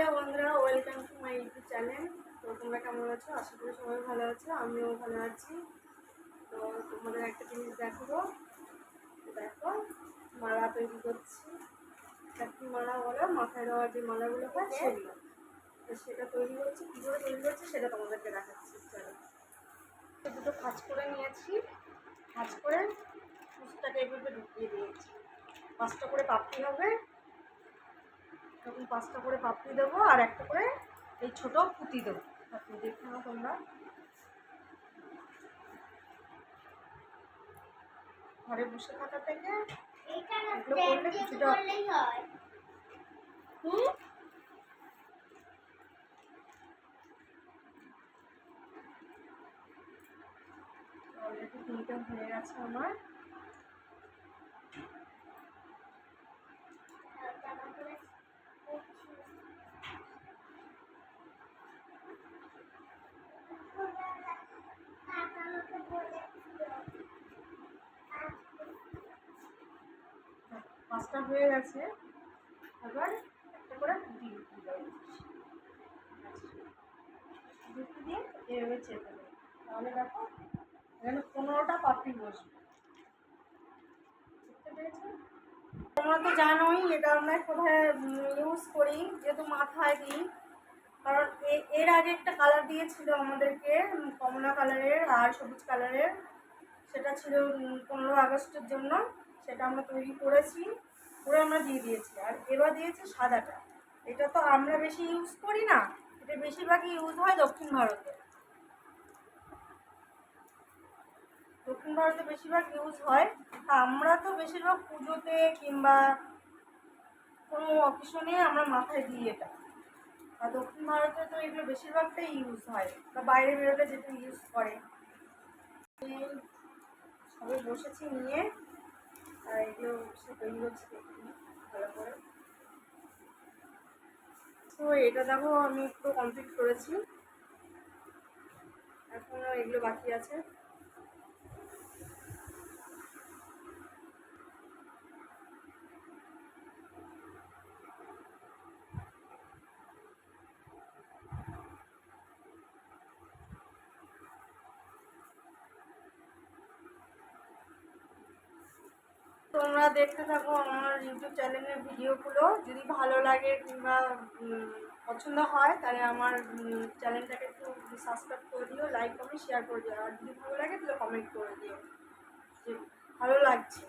Hello বন্ধুরা welcome to my YouTube channel তো তোমরা কেমন আছো? আশা করি সবাই ভালো আছো আমিও ভালো আছি। তো তোমাদের একটা জিনিস দেখাবো। তো দেখো মালা তৈরি করছি। চাকরি মালা বলো মাথায় দেওয়ার যে মালাগুলো হয় সেগুলো। তো সেটা তৈরি করছি কী করে তৈরি করছি সেটা তোমাদেরকে দেখাচ্ছি চলো। তো দুটো ভাজ করে নিয়েছি। ভাজ করে কুচটাকে এভাবে ঢুকিয়ে দিয়েছি। পাঁচটা করে পাপড়ি হবে। তখন পাঁচটা করে পাপড়ি দেবো আর একটা করে এই ছোট পুঁতি দেবো। আপনি দেখে নাও তোমরা। ঘরে বসে থাকা থেকে এগুলো করলে কিছুটা হুম? অলরেডি তিনটে হয়ে গেছে আমার। পাঁচটা হয়ে গেছে। এবার একটা করে পুঁতি ঢুকিয়ে দিয়ে এভাবে চেপে তাহলে দেখো, এখানে পনেরোটা পাপড়ি বসবে। তোমরা তো জানোই এটা আমরা কোথায় ইউজ করি, যেহেতু মাথায় দিই কারণ এর আগে একটা কালার দিয়েছিল আমাদেরকে কমলা কালারের আর সবুজ কালারের সেটা ছিল পনেরো আগস্টের জন্য। সেটা আমরা তৈরি করেছি করে আমরা দিয়ে দিয়েছি। আর এবার দিয়েছি সাদাটা। এটা তো আমরা বেশি ইউজ করি না, এটা বেশিরভাগই ইউজ হয় দক্ষিণ ভারতে। দক্ষিণ ভারতে বেশিরভাগ ইউজ হয়। আমরা তো বেশিরভাগ পুজোতে কিংবা কোনো অকেশনে আমরা মাথায় দিই এটা। আর দক্ষিণ ভারতে তো এগুলো বেশিরভাগটাই ইউজ হয়। বা বাইরে বেরোলে যেটা ইউজ করে। এই সবে বসেছি নিয়ে। আর এগুলো সে হচ্ছে ভালো করে তো এটা দেখো, আমি একটু কমপ্লিট করেছি। এখনও এগুলো বাকি আছে। তোমরা দেখতে থাকো আমার ইউটিউব চ্যানেলের ভিডিওগুলো যদি ভালো লাগে কিংবা পছন্দ হয়, তাহলে আমার চ্যানেলটাকে একটু সাবস্ক্রাইব করে দিও লাইক কমেন্ট শেয়ার করে দিও। আর যদি ভালো লাগে তাহলে কমেন্ট করে দিও। ভালো লাগছে।